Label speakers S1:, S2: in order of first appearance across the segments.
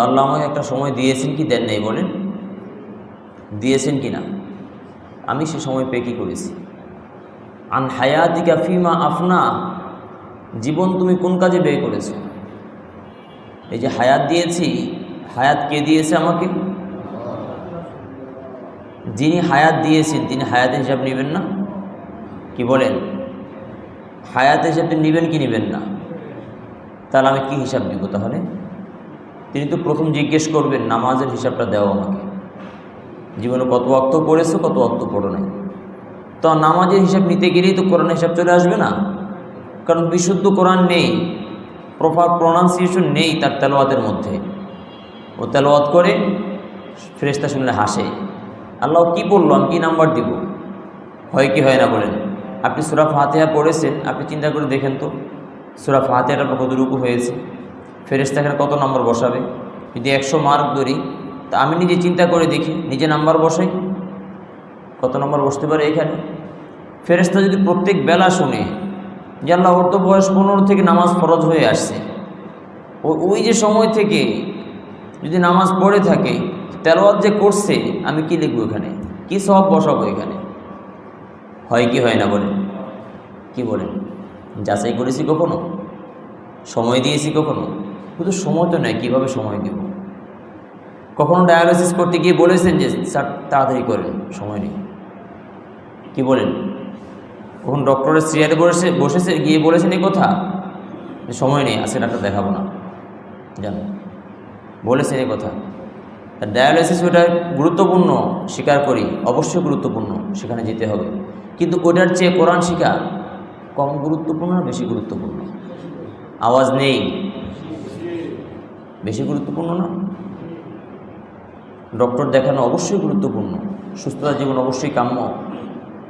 S1: আল্লাহ আমাকে একটা সময় দিয়েছেন কি? দেন নেই, বলেন। দিয়েছেন কি না? আমি সে সময় পে কি করেছি? আন হায়াতিকা ফিমা আফনা, জীবন তুমি কোন কাজে ব্যয় করেছ? এই যে হায়াত দিয়েছি, হায়াত কে দিয়েছে আমাকে? যিনি হায়াত দিয়েছেন, তিনি হায়াতের হিসাব নেবেন না? কি বলেন? হায়াত হিসাব নেবেন কি নেবেন না? তাহলে আমি কি হিসাব দিব তাহলে? তিনি তো প্রথম জিজ্ঞেস করবেন, নামাজের হিসাবটা দেওয়া আমাকে। জীবনে কত অক্ত পড়েছে, কত অক্ত পড়ো নাই? তো নামাজের হিসাব নিতে গেলেই তো কোরআন হিসাব চলে আসবে না। কারণ বিশুদ্ধ কোরআন নেই, প্রপার প্রনাউন্সিয়েশন নেই তার তেলোয়াতের মধ্যে। ও তেলোয়াত করে ফেরেস্তা শুনলে হাসে। আল্লাহ কি বলল? আমি কী নাম্বার দিব? হয় কি হয় না বলেন? আপনি সুরা ফাতেহা পড়েছেন, আপনি চিন্তা করে দেখেন তো। সুরা ফাতেহাটা কতটুকু হয়েছে? ফেরেস্তা এখানে কত নম্বর বসাবে? যদি একশো মার্ক ধরি, তা আমি নিজে চিন্তা করে দেখি, নিজে নাম্বার বসাই কত নম্বর বসতে পারে এখানে? ফেরেস্তা যদি প্রত্যেক বেলা শুনে, যে আল্লাহ, ওর তো বয়স পনেরো থেকে নামাজ ফরজ হয়ে আসছে। ও, ওই যে সময় থেকে যদি নামাজ পড়ে থাকে তেলোয়াত যে করছে, আমি কি লিখব এখানে? কি সব বসাবো এখানে? হয় কি হয় না বলেন? কি বলেন? যাচাই করেছি কখনো? সময় দিয়েছি কখনো? শুধু সময় তো নেই, কীভাবে সময় দেব? কখনো ডায়ালিসিস করতে গিয়ে বলেছেন যে, স্যার, তাড়াতাড়ি করেন, সময় নেই। কী বলেন? কখন ডক্টরের চেয়ারে বসে বসেছে, গিয়ে বলেছেন এই কথা? সময় নেই, আজকে ডাক্তার দেখাবো না। জানো বলেছেন এই কথা। ডায়ালিসিস ওটা গুরুত্বপূর্ণ, স্বীকার করি, অবশ্যই গুরুত্বপূর্ণ, সেখানে যেতে হবে। কিন্তু ওটার চেয়ে কোরআন শিখা কম গুরুত্বপূর্ণ না বেশি গুরুত্বপূর্ণ? আওয়াজ নেই। বেশি গুরুত্বপূর্ণ না। ডক্টর দেখানো অবশ্যই গুরুত্বপূর্ণ, সুস্থতা জীবন অবশ্যই কাম্য।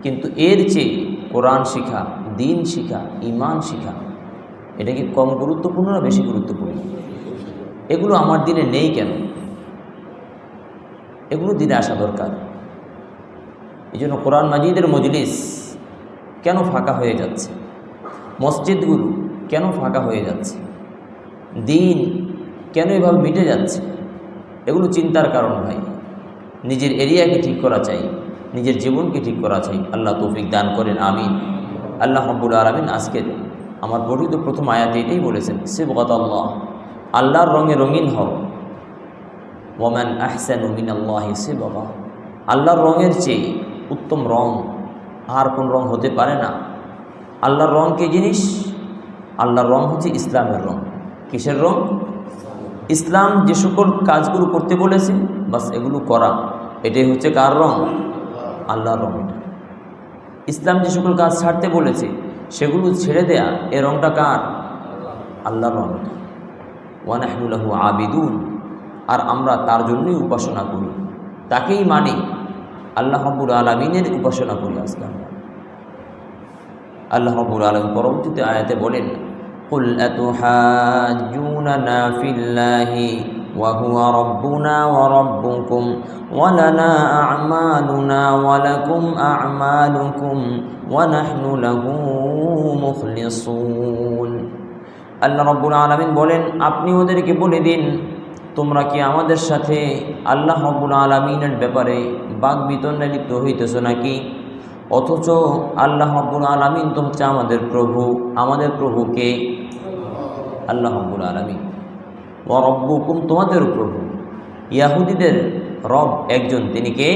S1: কিন্তু এর চেয়ে কোরআন শিখা, দিন শিখা ইমান শিখা, এটা কি কম গুরুত্বপূর্ণ না বেশি গুরুত্বপূর্ণ? এগুলো আমার দিনে নেই কেন? এগুলো দিনে আসা দরকার। এই জন্য কোরআন মাজিদের মজলিস কেন ফাঁকা হয়ে যাচ্ছে? মসজিদগুলো কেন ফাঁকা হয়ে যাচ্ছে? দিন কেন এভাবে মিটে যাচ্ছে? এগুলো চিন্তার কারণ ভাই। নিজের এরিয়াকে ঠিক করা চাই, নিজের জীবনকে ঠিক করা চাই। আল্লাহ তৌফিক দান করেন, আমিন। আল্লাহ রব্বুল আলমিন আজকের আমার পঠিত প্রথম আয়াতে এটাই বলেছেন শিবগত আল্লাহ আল্লাহর রঙে রঙিন হও। ওমান আহসান উমিন আল্লাহ বাবা আল্লাহর রঙের চেয়ে উত্তম রং আর কোন রং হতে পারে না। আল্লাহর রং কে জিনিস? আল্লাহর রং হচ্ছে ইসলামের রং। কিসের রং? ইসলাম যে সকল কাজগুলো করতে বলেছে, বাস এগুলো করা। এটাই হচ্ছে কার রং? আল্লাহর রং এটা। ইসলাম যে সকল কাজ ছাড়তে বলেছে, সেগুলো ছেড়ে দেয়া, এ রংটা কার? আল্লাহর রং এটা। ওয়ানাহনুল্লাহু আবিদুন। আর আমরা তার জন্যই উপাসনা করি। তাকেই মানি আল্লাহ রব্বুল আলমিনের উপাসনা করি আজকে আল্লাহ রব্বুল আলম পরবর্তীতে আয়াতে বলেন قل أتحاجوننا في الله وهو ربنا وربكم ولنا أعمالنا ولكم أعمالكم ونحن له مخلصون আল্লাহ রব্বুল আলমিন বলেন আপনি ওদেরকে বলে দিন তোমরা কি আমাদের সাথে আল্লাহ রব্বুল আলমিনের ব্যাপারে বাঘ বিতণ্ডে লিপ্ত হইতেছ নাকি অথচ আল্লাহ রব্বুল আলমিন তো হচ্ছে আমাদের প্রভু, আমাদের প্রভুকে আল্লাহ রব্বুল আলমিন। ও রব্বুকুম তোমাদের প্রভু। ইয়াহুদিদের রব একজন, তিনি কে?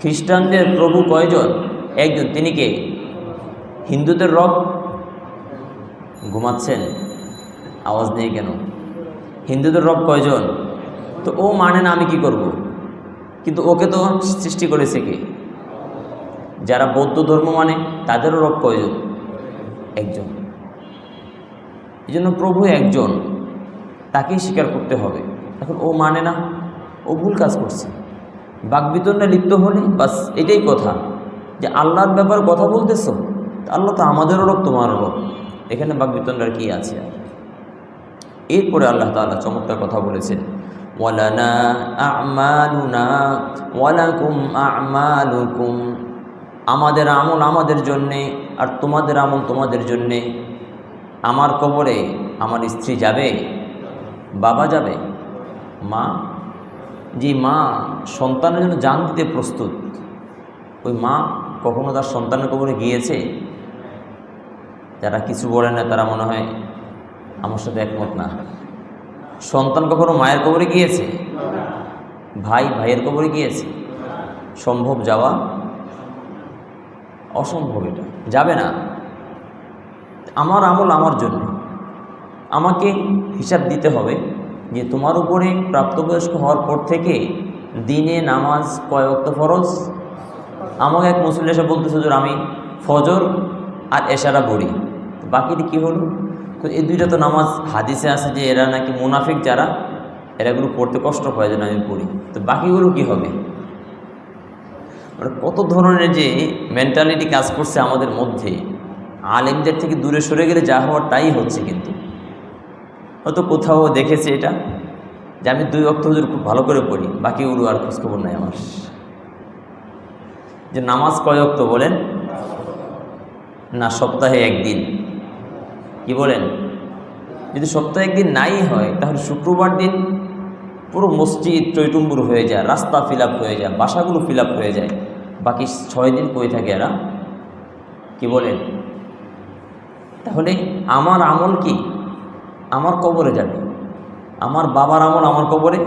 S1: খ্রিস্টানদের প্রভু কয়জন? একজন, তিনি কে? হিন্দুদের রব? ঘুমাচ্ছেন? আওয়াজ নেই কেন? হিন্দুদের রব কয়জন? তো ও মানে না আমি কি করব। কিন্তু ওকে তো সৃষ্টি করেছে কে? যারা বৌদ্ধ ধর্ম মানে তাদেরও রব কয়জন? একজন। এই জন্য প্রভু একজন, তাকেই স্বীকার করতে হবে। এখন ও মানে না, ও ভুল কাজ করছে। বাকবিতণ্ডে লিপ্ত হলে, বাস এটাই কথা। যে আল্লাহর ব্যাপারে কথা বলতেছ আল্লাহ তো আমাদেরও রব, তোমারও রব। এখানে বাকবিতণ্ডার কি আছে? আর এরপরে আল্লাহ তাআলা চমৎকার কথা বলেছেন, ওয়ালানা আমালুনা, ওয়ালাকুম আমালুকুম। আমাদের আমল আমাদের জন্যে, আর তোমাদের আমল তোমাদের জন্যে। আমার কবরে আমার স্ত্রী যাবে? বাবা যাবে? মা? যে মা সন্তানের জন্য জান দিতে প্রস্তুত। ওই মা কখনো তার সন্তানের কবরে গিয়েছে? যারা কিছু বলে না, তারা মনে হয় আমার সাথে একমত না। সন্তান কখনো মায়ের কবরে গিয়েছে? ভাই ভাইয়ের কবরে গিয়েছে? সম্ভব যাওয়া অসম্ভব এটা। যাবে না। আমার আমল আমার জন্য। আমাকে হিসাব দিতে হবে যে তোমার উপরে প্রাপ্তবয়স্ক হওয়ার পর থেকে দিনে নামাজ কয় অক্ত ফরজ? আমাকে এক মুসলিম এসে বলতেছে যে আমি ফজর আর এশারা পড়ি। বাকিটি কী হলো? তো এই দুইটা তো নামাজ হাদিসে আছে যে এরা নাকি মুনাফিক যারা এরাগুলো পড়তে কষ্ট হয় যেন আমি পড়ি। তো বাকিগুলো কি হবে? মানে কত ধরনের যে মেন্টালিটি কাজ করছে আমাদের মধ্যে, আলেমদের থেকে দূরে সরে গেলে যা হওয়ার তাই হচ্ছে কিন্তু। হয়তো কোথাও দেখেছে এটা, যে আমি দুই অক্ট হুজুর খুব ভালো করে পড়ি বাকিগুলো আর খোঁজখবর নাই আমার। যে নামাজ কয় অক্ত বলেন? না, সপ্তাহে একদিন। কি বলেন? যদি সপ্তাহে একদিন নাই হয়, তাহলে শুক্রবার দিন পুরো মসজিদ টৈটুম্বুর হয়ে যায়, রাস্তা ফিল হয়ে যায়, বাসাগুলো ফিল হয়ে যায়। বাকি ছয় দিন কই থাকে এরা। কি বলেন তাহলে আমার আমল কি? আমার কবরে যাবে। আমার বাবার আমল আমার কবরে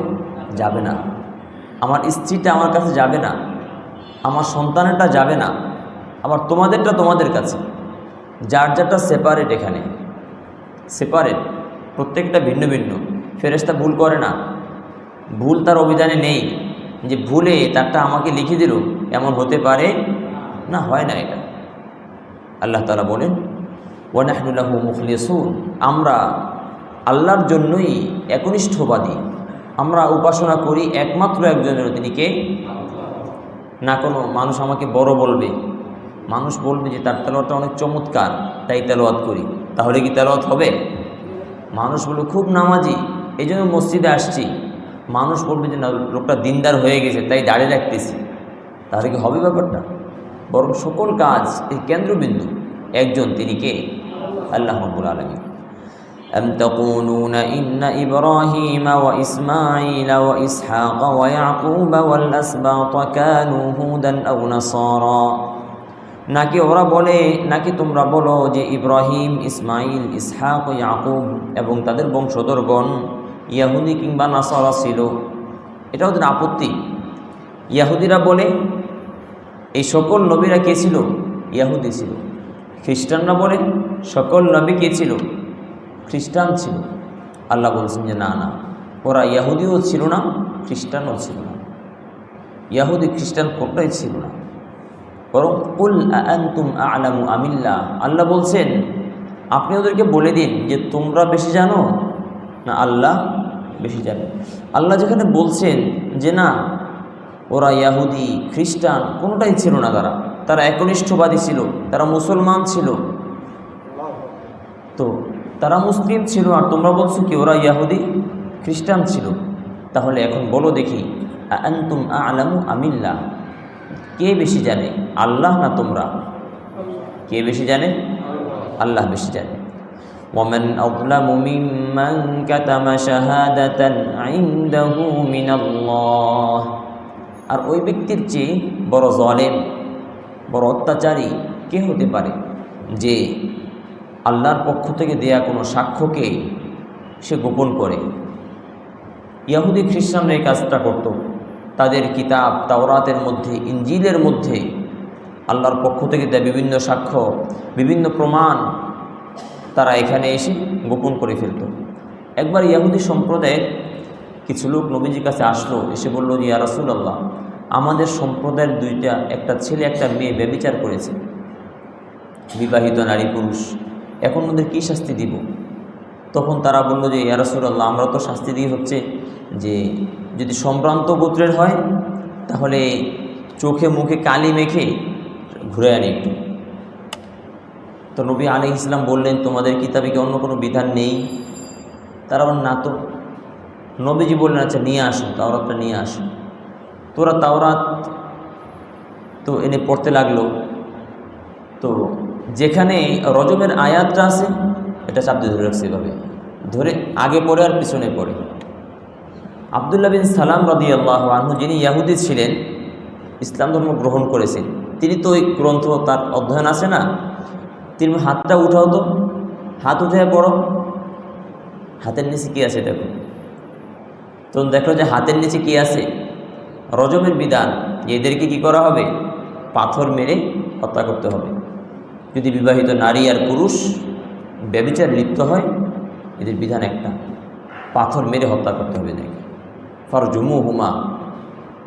S1: যাবে না। আমার স্ত্রীটা আমার কাছে যাবে না। আমার সন্তানেরটা যাবে না। আবার তোমাদেরটা তোমাদের কাছে। যার যারটা সেপারেট এখানে। সেপারেট প্রত্যেকটা ভিন্ন ভিন্ন। ফেরেস্তা ভুল করে না। ভুল তার অভিধানে নেই। যে ভুলে তারটা আমাকে লিখে দিল, এমন হতে পারে? না, হয় না এটা। আল্লাহ তালা বলেন ওয়ানাহনুল্লাহ মুখলিসুন। আমরা আল্লাহর জন্যই একনিষ্ঠবাদী। আমরা উপাসনা করি একমাত্র একজনের তিনিকে না, কোনো মানুষ আমাকে বড় বলবে। মানুষ বলবে যে, তার তেলোয়াতটা অনেক চমৎকার, তাই তেলোয়াত করি। তাহলে কি তেলোয়াত হবে? মানুষ বলবে, খুব নামাজি এই জন্য মসজিদে আসছি। মানুষ বলবে যে না লোকটা দিনদার হয়ে গেছে তাই দাঁড়িয়ে রাখতেছি তাহলে কি হবে ব্যাপারটা বরং সকল কাজ এই কেন্দ্রবিন্দু একজন তিনি কে আল্লাহ রব্বুল আলমী أم تقولون إن إبراهيم وإسماعيل وإسحاق ويعقوب والأسباط كانوا هودا أو نصارى নাকি ওরা বলে নাকি তোমরা বলো যে ইব্রাহিম ইসমাইল ইসহাক ও ইয়াকুব এবং তাদের বংশধরগণ ইয়াহুদি কিংবা নাসারা ছিল। এটা ওদের আপত্তি। ইয়াহুদিরা বলে, এই সকল নবীরা কে ছিল? ইয়াহুদি ছিল। খ্রিস্টানরা বলে, সকল নবী কে ছিল? খ্রিস্টান ছিল। আল্লাহ বলছেন যে, না না, ওরা ইয়াহুদিও ছিল না, খ্রিস্টানও ছিল না। ইয়াহুদি খ্রিস্টান কোনটাই ছিল না। বরং উল আন্তুম আলামু আমিল্লা। আল্লাহ বলছেন, আপনি ওদেরকে বলে দিন যে, তোমরা বেশি জানো না আল্লাহ বেশি জানে আল্লাহ যেখানে বলছেন যে না, ওরা ইয়াহুদি, খ্রিস্টান, কোনোটাই ছিল না তারা। তারা একনিষ্ঠবাদী ছিল, তারা মুসলমান ছিল। তো তারা মুসলিম ছিল, আর তোমরা বলছো কি, ওরা ইয়াহুদি, খ্রিস্টান ছিল। তাহলে এখন বলো দেখি আন্তুম আলামু আমিল্লা কে বেশি জানে, আল্লাহ না তোমরা? কে বেশি জানে? আল্লাহ বেশি জানে। ومن أظلم ممن كتم شهادة عنده من الله আর ওই ব্যক্তির চেয়ে বড় জলেম বড় অত্যাচারী কে হতে পারে যে আল্লাহর পক্ষ থেকে দেয়া কোনো সাক্ষ্যকে সে গোপন করে ইয়াহুদি খ্রিস্টানরা এই কাজটা করত তাদের কিতাব তাওরাতের মধ্যে ইঞ্জিলের মধ্যে আল্লাহর পক্ষ থেকে দেয় বিভিন্ন সাক্ষ্য বিভিন্ন প্রমাণ তারা এখানে এসে গোপন করে ফেলত। একবার ইয়াহুদি সম্প্রদায়ের কিছু লোক নবীজির কাছে আসলো, এসে বলল যে আল্লাহ আমাদের সম্প্রদায়ের দুইটা, একটা ছেলে, একটা মেয়ে ব্যবিচার করেছে। বিবাহিত নারী পুরুষ। এখন ওদের কী শাস্তি দিব? তখন তারা বলল যে ইয়ারসুল্লাহ আমরা তো শাস্তি দিই হচ্ছে যে, যদি সম্ভ্রান্ত গোত্রের হয়, তাহলে চোখে মুখে কালি মেখে ঘুরে আনি একটু। তো নবী আলী ইসলাম বললেন, তোমাদের কিতাবে কি অন্য কোনো বিধান নেই? তারা বলেন না তো। নবীজি বললেন আচ্ছা নিয়ে আসুন তাওরাতটা নিয়ে আসুন তোরা তাওরাত তো এনে পড়তে লাগল। তো যেখানে রজমের আয়াতটা আছে, এটা চাপ ধরে রাখছে এভাবে। ধরে আগে পড়ে আর পিছনে পড়ে। আবদুল্লাহ বিন সালাম রদি আল্লাহ আনহু, যিনি ইয়াহুদি ছিলেন, ইসলাম ধর্ম গ্রহণ করেছেন, তিনি তো ওই গ্রন্থ তার অধ্যয়ন আছে না তিনি হাতটা উঠাও তো। হাত উঠে পড়ো। হাতের নিচে কী আছে দেখো? তখন দেখল যে হাতের নিচে কী আছে? রজমের বিধান এদেরকে কি করা হবে? পাথর মেরে হত্যা করতে হবে। যদি বিবাহিত নারী আর পুরুষ ব্যবিচার লিপ্ত হয়, এদের বিধান একটা, পাথর মেরে হত্যা করতে হবে এদেরকে। ফর জুমু হুমা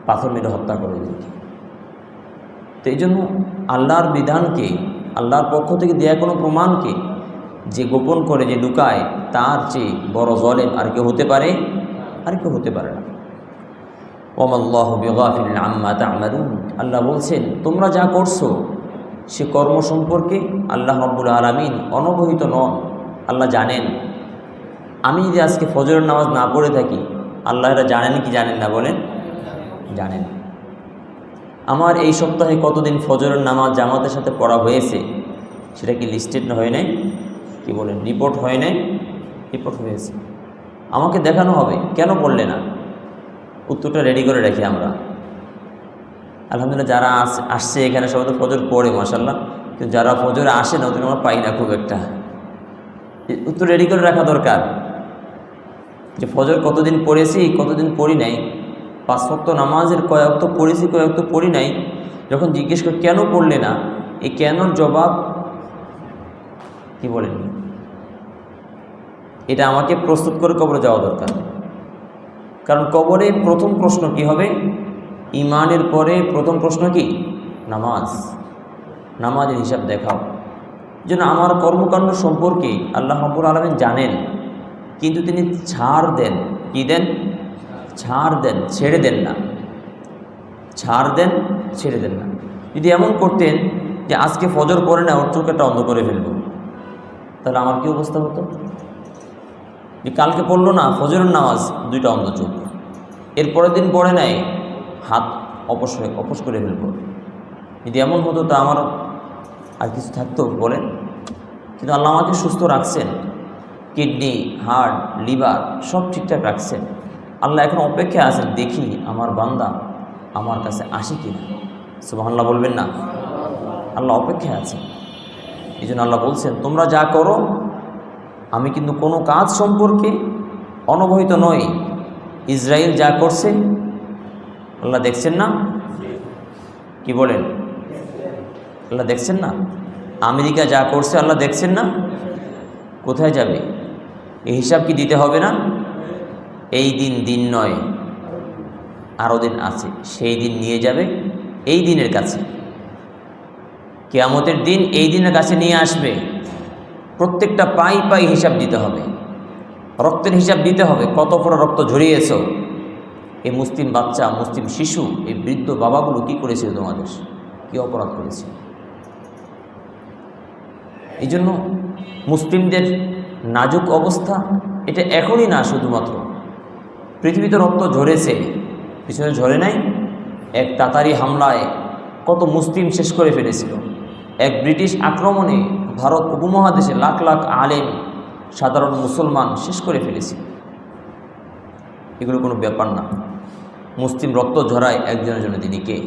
S1: পাথর মেরে হত্যা করে এদেরকে। তো এই জন্য আল্লাহর বিধানকে আল্লাহর পক্ষ থেকে দেয়া কোনো প্রমাণকে যে গোপন করে, যে লুকায়, তার চেয়ে বড় জলেম আর কেউ হতে পারে, আর কেউ হতে পারে না। ওমাল্লাহ বেগাফিল আম্মা তামারুন আল্লাহ বলছেন, তোমরা যা করছ, সে কর্ম সম্পর্কে আল্লাহ রব্বুল আলমিন অনবহিত নন। আল্লাহ জানেন। আমি যদি আজকে ফজরের নামাজ না পড়ে থাকি, আল্লাহ এটা জানেন কি জানেন না বলেন? জানেন। আমার এই সপ্তাহে কতদিন ফজরের নামাজ জামাতের সাথে পড়া হয়েছে? সেটা কি লিস্টেড হয় নাই? কি বলেন রিপোর্ট হয় নাই? রিপোর্ট হয়েছে। আমাকে দেখানো হবে, কেন পড়লে না? উত্তরটা রেডি করে রাখি আমরা। আলহামদুলিল্লাহ, যারা আস, আসছে এখানে সবাই তো ফজর পড়ে মাসাল্লাহ কিন্তু যারা ফজরে আসে না, ওদের আমরা পাই না খুব একটা। উত্তর রেডি করে রাখা দরকার। যে ফজর কতদিন পড়েছি, কতদিন পড়ি নাই পাঁচ নামাজের কয়েক তো পড়েছি কয়েক তো পড়ি নাই, যখন জিজ্ঞেস করি, কেন পড়লে না? এই কেনর জবাব কি বলেন এটা আমাকে প্রস্তুত করে কবরে যাওয়া দরকার। কারণ কবরে প্রথম প্রশ্ন কি হবে? ইমানের পরে প্রথম প্রশ্ন কি? নামাজ। নামাজের হিসাব দেখাও। যেন আমার কর্মকাণ্ড সম্পর্কে আল্লাহ হাবুর আলমিন জানেন, কিন্তু তিনি ছাড় দেন। কি দেন? ছাড় দেন, ছেড়ে দেন না। ছাড় দেন, ছেড়ে দেন না। যদি এমন করতেন যে আজকে ফজর পরে না, ওর চোখটা অন্ধ করে ফেলব। তাহলে আমার কি অবস্থা হতো? যে কালকে পড়ল না, ফজরের নামাজ, দুইটা অন্ধ চোখ। এর পরের দিন পড়ে নাই, হাত অপস অপস করে ফেলব। যদি এমন হতো, তা আমার আর কিছু থাকতো? বলেন। কিন্তু আল্লাহ আমাকে সুস্থ রাখছেন। কিডনি, হার্ট, লিভার, সব ঠিকঠাক রাখছেন। আল্লাহ এখন অপেক্ষায় আছেন দেখি আমার বান্দা আমার কাছে আসে কি না সুবাহান্লাহ বলবেন না। আল্লাহ অপেক্ষায় আছে এই জন্য আল্লাহ বলছেন, তোমরা যা করো, আমি কিন্তু কোনো কাজ সম্পর্কে অনবহিত নই। ইসরায়েল যা করছে, আল্লাহ দেখছেন না? কি বলেন? আল্লাহ দেখছেন না? আমেরিকা যা করছে, আল্লাহ দেখছেন না? কোথায় যাবে? এই হিসাব কি দিতে হবে না? এই দিন দিন নয় আরও দিন আছে, সেই দিন নিয়ে যাবে, এই দিনের কাছে। কেয়ামতের দিন এই দিনের কাছে নিয়ে আসবে। প্রত্যেকটা পাই পাই হিসাব দিতে হবে। রক্তের হিসাব দিতে হবে, কত ফোড়া রক্ত ঝরিয়েছ। এই মুসলিম বাচ্চা, মুসলিম শিশু এই বৃদ্ধ বাবাগুলো কি করেছিল তোমাদের? কি অপরাধ করেছে? এই জন্য মুসলিমদের নাজুক অবস্থা, এটা এখনই না শুধুমাত্র। পৃথিবীতে রক্ত ঝরেছে, পিছনে ঝরে নাই? এক তাতারি হামলায় কত মুসলিম শেষ করে ফেলেছিল। এক ব্রিটিশ আক্রমণে ভারত উপমহাদেশে লাখ লাখ আলেম, সাধারণ মুসলমান শেষ করে ফেলেছিল। এগুলো কোনো ব্যাপার না। মুসলিম রক্ত ঝরায় একজনের জন্য তিনি কে?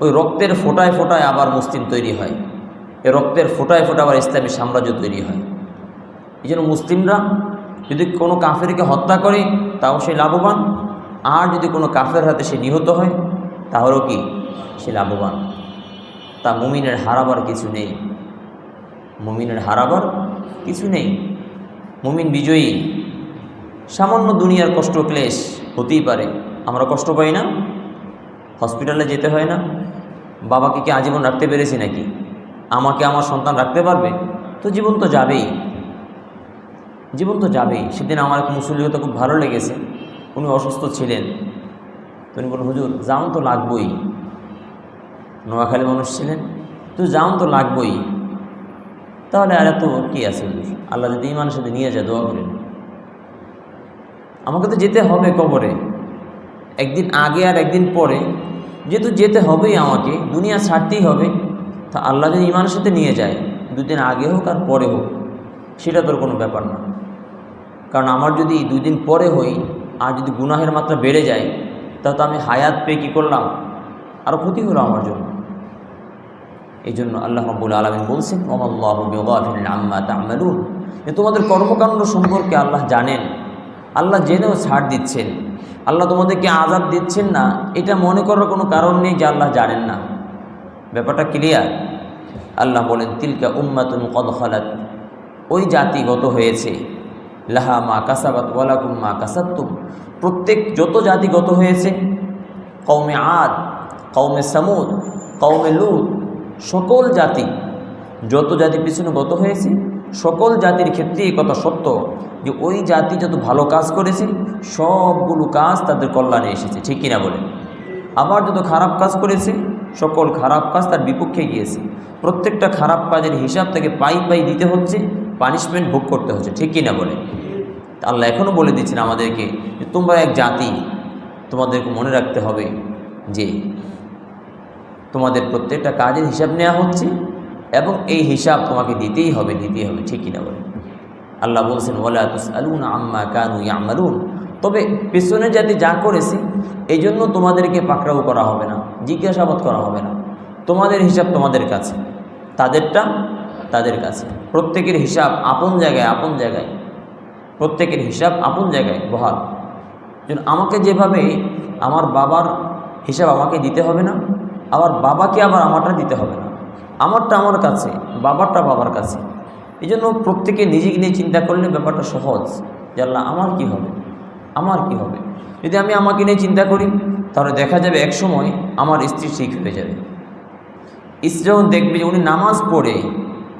S1: ওই রক্তের ফোটায় ফোটায় আবার মুসলিম তৈরি হয়। এ রক্তের ফোটায় ফোটা আবার ইসলামী সাম্রাজ্য তৈরি হয়। এই জন্য মুসলিমরা যদি কোনো কাফেরকে হত্যা করে, তাও সে লাভবান। আর যদি কোনো কাফের হাতে সে নিহত হয় তাহলেও কি সে লাভবান? তা মুমিনের হারাবার কিছু নেই। মুমিনের হারাবার কিছু নেই। মুমিন বিজয়ী। সামান্য দুনিয়ার কষ্ট ক্লেশ হতেই পারে। আমরা কষ্ট পাই না। হসপিটালে যেতে হয় না। বাবাকে কি আজীবন রাখতে পেরেছি নাকি? আমাকে আমার সন্তান রাখতে পারবে? তো জীবন তো যাবেই। জীবন তো যাবেই। সেদিন আমার এক মুসল্লিও খুব ভালো লেগেছে। উনি অসুস্থ ছিলেন। তো উনি বলুন হুজুর, যাওন তো লাগবই। নোয়াখালী মানুষ ছিলেন। তো যাওন তো লাগবই। তাহলে আর এত কী আছে আল্লাহ যদি ইমানের সাথে নিয়ে যায়, দোয়া করেন। আমাকে তো যেতে হবে কবরে। একদিন আগে আর একদিন পরে। যেহেতু যেতে হবেই আমাকে, দুনিয়া ছাড়তেই হবে। তা আল্লাহ যদি ইমানের সাথে নিয়ে যায়, দুদিন আগে হোক আর পরে হোক, সেটা তোর কোনো ব্যাপার না। কারণ আমার যদি দুই দিন পরে হই, আর যদি গুনাহের মাত্রা বেড়ে যায়, তাহলে আমি হায়াত পেয়ে কী করলাম? আরও ক্ষতি হলো আমার জন্য। এই জন্য আল্লাহ রব্বুল আলমিন বলছেন ওমাল্লাহিন আম্মা তোমাদের কর্মকাণ্ড সম্পর্কে আল্লাহ জানেন। আল্লাহ জেনেও ছাড় দিচ্ছেন। আল্লাহ তোমাদেরকে আজাদ দিচ্ছেন না। এটা মনে করার কোনো কারণ নেই যে আল্লাহ জানেন না। ব্যাপারটা ক্লিয়ার? আল্লাহ বলেন, তিলকা উম্মাতুন কদ খালাত ওই জাতি গত হয়েছে। লাহা মা কাসাবাত ওয়ালাকুম মা কাসাত্তুম প্রত্যেক যত জাতি গত হয়েছে কৌমে আদ কৌমে সামুদ কৌমে লুদ সকল জাতি, যত জাতি পিছনে গত হয়েছে, সকল জাতির ক্ষেত্রে এই কথা সত্য যে ওই জাতি যত ভালো কাজ করেছে, সবগুলো কাজ তাদের কল্যাণে এসেছে, ঠিক কিনা বলে? আবার যত খারাপ কাজ করেছে, সকল খারাপ কাজ তার বিপক্ষে গিয়েছে। প্রত্যেকটা খারাপ কাজের হিসাব তাকে পাই পাই দিতে হচ্ছে পানিশমেন্ট ভোগ করতে হচ্ছে, ঠিক কিনা বলে? আল্লাহ এখনও বলে দিচ্ছেন আমাদেরকে যে তোমরা এক জাতি, তোমাদেরকে মনে রাখতে হবে যে তোমাদের প্রত্যেকটা কাজের হিসাব নেওয়া হচ্ছে এবং এই হিসাব তোমাকে দিতেই হবে দিতেই হবে, ঠিক কিনা বলে? আল্লাহ বলছেন ওলা তুস আলুন আম্মা কানু ইয়ামালুন। তবে পেছনে জাতি যা করেছে এই জন্য তোমাদেরকে পাকড়াও করা হবে না, জিজ্ঞাসাবাদ করা হবে না। তোমাদের হিসাব তোমাদের কাছে। তাদেরটা তাদের কাছে। প্রত্যেকের হিসাব আপন জায়গায় আপন জায়গায়। প্রত্যেকের হিসাব আপন জায়গায়, বহাল। আমাকে যেভাবে আমার বাবার হিসাব আমাকে দিতে হবে না আবার বাবাকে আবার আমারটা দিতে হবে না। আমারটা আমার কাছে, বাবারটা বাবার কাছে। এই জন্য প্রত্যেকে নিজেকে নিয়ে চিন্তা করলে ব্যাপারটা সহজ জানলা আমার কি হবে? আমার কি হবে? যদি আমি আমাকে নিয়ে চিন্তা করি, তাহলে দেখা যাবে এক সময় আমার স্ত্রী ঠিক হয়ে যাবে। স্ত্রী যখন দেখবে যে উনি নামাজ পড়ে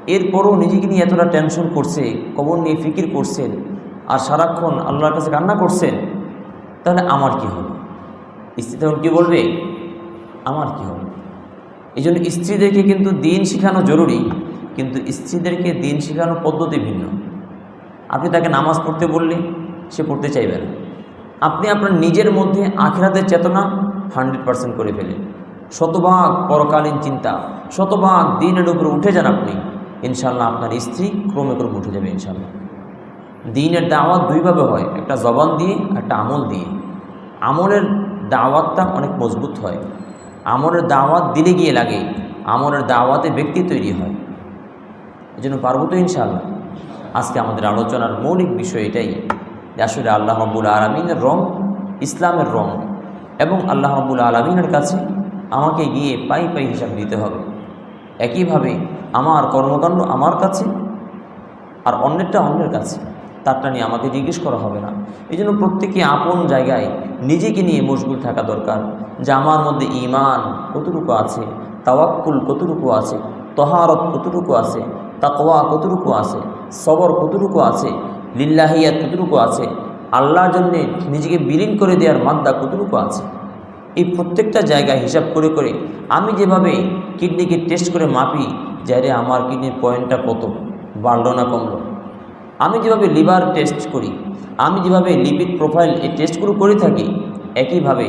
S1: এরপরও নিজেকে নিয়ে এতটা টেনশন করছে, কবর নিয়ে ফিকির করছেন আর সারাক্ষণ আল্লাহর কাছে কান্না করছেন, তাহলে আমার কি হবে? স্ত্রী তখন কী বলবে? আমার কি হবে? এই জন্য স্ত্রীদেরকে কিন্তু দিন শেখানো জরুরি, কিন্তু স্ত্রীদেরকে দিন শেখানোর পদ্ধতি ভিন্ন। আপনি তাকে নামাজ পড়তে বললে সে পড়তে চাইবে না। আপনি আপনার নিজের মধ্যে আখেরাতের চেতনা হান্ড্রেড পার্সেন্ট করে ফেলেন। শতভাগ পরকালীন চিন্তা, শতভাগ দিনের উপরে উঠে যান আপনি। ইনশাল্লাহ আপনার স্ত্রী ক্রমে ক্রমে উঠে যাবে ইনশাল্লাহ দিনের দাওয়াত দুইভাবে হয়, একটা জবান দিয়ে একটা আমল দিয়ে। আমলের দাওয়াতটা অনেক মজবুত হয়। আমলের দাওয়াত দিলে গিয়ে লাগে, আমলের দাওয়াতে ব্যক্তি তৈরি হয়। এই জন্য পারব তো ইনশাআল্লাহ। আজকে আমাদের আলোচনার মৌলিক বিষয় এটাই, যে আসলে আল্লাহ রব্বুল আলমিনের রং ইসলামের রং এবং আল্লাহ রব্বুল আলমিনের কাছে আমাকে গিয়ে পাই পাই হিসাব দিতে হবে। একইভাবে আমার কর্মকাণ্ড আমার কাছে আর অন্যেরটা অন্যের কাছে। তারটা নিয়ে আমাকে জিজ্ঞেস করা হবে না। এই জন্য প্রত্যেকে আপন জায়গায় নিজেকে নিয়ে মশগুল থাকা দরকার, যে আমার মধ্যে ইমান কতটুকু আছে, তাওয়াক্কুল কতটুকু আছে, তহারত কতটুকু আছে, তাকওয়া কতটুকু আছে, সবর কতটুকু আছে, লিল্লাহিয়াত কতটুকু আছে, আল্লাহর জন্যে নিজেকে বিলীন করে দেওয়ার মাদ্দা কতটুকু আছে। এই প্রত্যেকটা জায়গায় হিসাব করে করে আমি যেভাবে কিডনিকে টেস্ট করে মাপি, যে আরে আমার কিডনির পয়েন্টটা কত, বাড়লো না কমলো? আমি যেভাবে লিভার টেস্ট করি, আমি যেভাবে লিপিড প্রোফাইল এই টেস্টগুলো করে থাকি, একইভাবে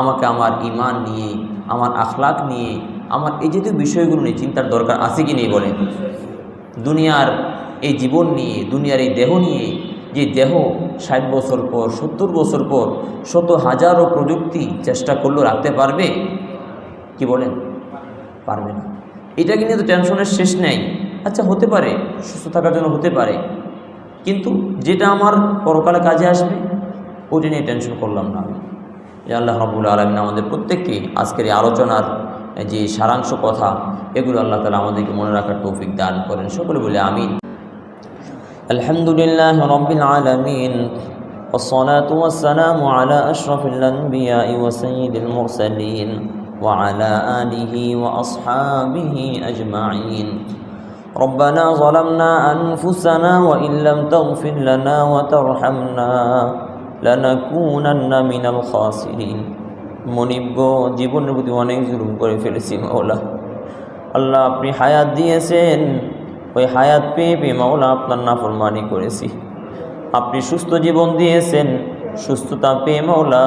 S1: আমাকে আমার ইমান নিয়ে, আমার আখলাক নিয়ে, আমার এই যেহেতু বিষয়গুলো নিয়ে চিন্তার দরকার আছে কি নেই বলেন? দুনিয়ার এই জীবন নিয়ে, দুনিয়ার এই দেহ নিয়ে যে দেহ ষাট বছর পর, সত্তর বছর পর, শত হাজারো প্রযুক্তি চেষ্টা করলেও রাখতে পারবে? কি বলেন? পারবে না। এটাকে নিয়ে তো টেনশনের শেষ নেই? আচ্ছা হতে পারে, সুস্থ থাকার জন্য হতে পারে। কিন্তু যেটা আমার পরকালে কাজে আসবে, ওইটা নিয়ে টেনশন করলাম না আমি। আল্লাহ রবুল আলমিন আমাদের প্রত্যেককে আজকের এই আলোচনার যে সারাংশ কথা, এগুলো আল্লাহ তালা আমাদেরকে মনে রাখার তৌফিক দান করেন। সকলে বলে আমিন। আলহামদুলিল্লাহ রবিল আলমিন والصلاة والسلام على أشرف الأنبياء وسيد المرسلين وعلى آله وأصحابه أجمعين ربنا ظلمنا أنفسنا وإن لم تغفر لنا وترحمنا لنكونن من الخاسرين মনিব্য জীবনের প্রতি অনেক জুলুম করে ফেলেছি মাওলা আল্লাহ আপনি হায়াত দিয়েছেন ওই হায়াত পেয়ে পেয়ে মাওলা আপনার নাফরমানি করেছি। আপনি সুস্থ জীবন দিয়েছেন, সুস্থতা পেয়ে মাওলা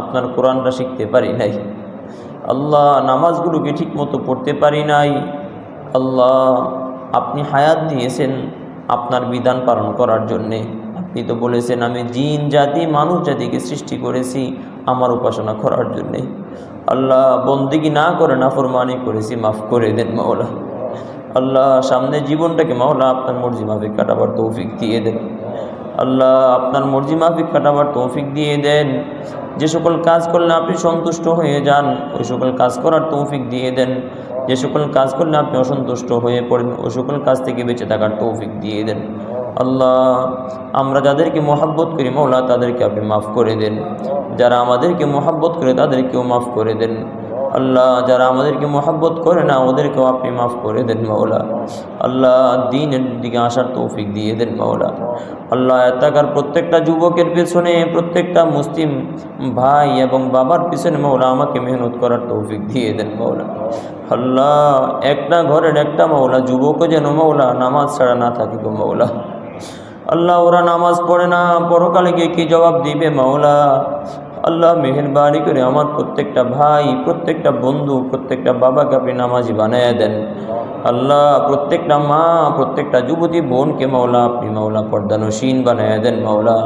S1: আপনার কোরআনটা শিখতে পারি নাই। আল্লাহ নামাজগুলোকে ঠিকমতো পড়তে পারি নাই। আল্লাহ আপনি হায়াত দিয়েছেন আপনার বিধান পালন করার জন্যে। আপনি তো বলেছেন, আমি জিন জাতি, মানুষ জাতিকে সৃষ্টি করেছি আমার উপাসনা করার জন্যে। আল্লাহ বন্দিগি না করে না ফরমানি করেছি, মাফ করে দেন মাওলা। আল্লাহ সামনে জীবনটাকে মাওলা আপনার মর্জি মাফিক কাটাবার তৌফিক দিয়ে দেন। আল্লাহ আপনার মর্জি মাফিক কাটাবার তৌফিক দিয়ে দেন। যে সকল কাজ করলে আপনি সন্তুষ্ট হয়ে যান, ওই সকল কাজ করার তৌফিক দিয়ে দেন। যে সকল কাজ করলে আপনি অসন্তুষ্ট হয়ে পড়েন, ওই সকল কাজ থেকে বেঁচে থাকার তৌফিক দিয়ে দেন। আল্লাহ, আমরা যাদেরকে মহাব্বত করি মৌলা তাদেরকে আপনি মাফ করে দেন। যারা আমাদেরকে মহাব্বত করে তাদেরকেও মাফ করে দেন। আল্লাহ, যারা আমাদেরকে মহাব্বত করে না, ওদেরকেও আপনি মাফ করে দেন মাওলা। আল্লাহ, দিনের দিকে আসার তৌফিক দিয়ে দেন মাওলা। আল্লাহ এতাকার প্রত্যেকটা যুবকের পেছনে, প্রত্যেকটা মুসলিম ভাই এবং বাবার পিছনে মাওলা, আমাকে মেহনত করার তৌফিক দিয়ে দেন মাওলা। আল্লাহ, একটা ঘরের একটা মাওলা, যুবকও যেন মাওলা, নামাজ ছাড়া না থাকে গো মাওলা। আল্লাহ, ওরা নামাজ পড়ে না, পরকালে গিয়ে কি জবাব দিবে মাওলা? আল্লাহ মেহরবানি করে আমার প্রত্যেকটা ভাই, প্রত্যেকটা বন্ধু, প্রত্যেকটা বাবাকে আপনি নামাজি বানায় দেন। আল্লাহ প্রত্যেকটা মা, প্রত্যেকটা যুবতী বোনকে মাওলা, আপনি মাওলা পর্দানসীন বানায় দেন মাওলা।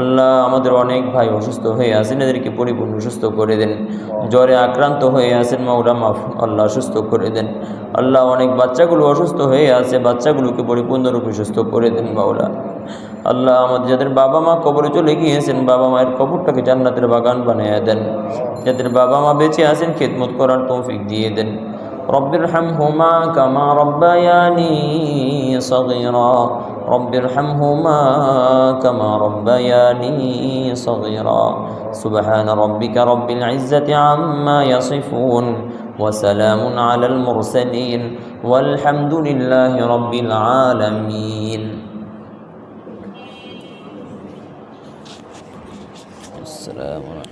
S1: আল্লাহ আমাদের অনেক ভাই অসুস্থ হয়ে আছেন, এদেরকে পরিপূর্ণ সুস্থ করে দেন। জ্বরে আক্রান্ত হয়ে আছেন মাওলা, মাফ, আল্লাহ সুস্থ করে দেন। আল্লাহ অনেক বাচ্চাগুলো অসুস্থ হয়ে আছে, বাচ্চাগুলোকে পরিপূর্ণরূপে সুস্থ করে দেন মাওলা। আল্লাহ আমাদের যাদের বাবা মা কবরে চলে গিয়েছেন বাবা মায়ের কবরটাকে জান্নাতের বাগান বানিয়ে দেন যাদের বাবা মা বেঁচে আছেন খেদমত করার তৌফিক দিয়ে দেন رب ارحمهما كما ربياني صغيرا رب ارحمهما كما ربياني صغيرا سبحان ربك رب العزة عما يصفون وسلام على المرسلين والحمد لله رب العالمين আমরা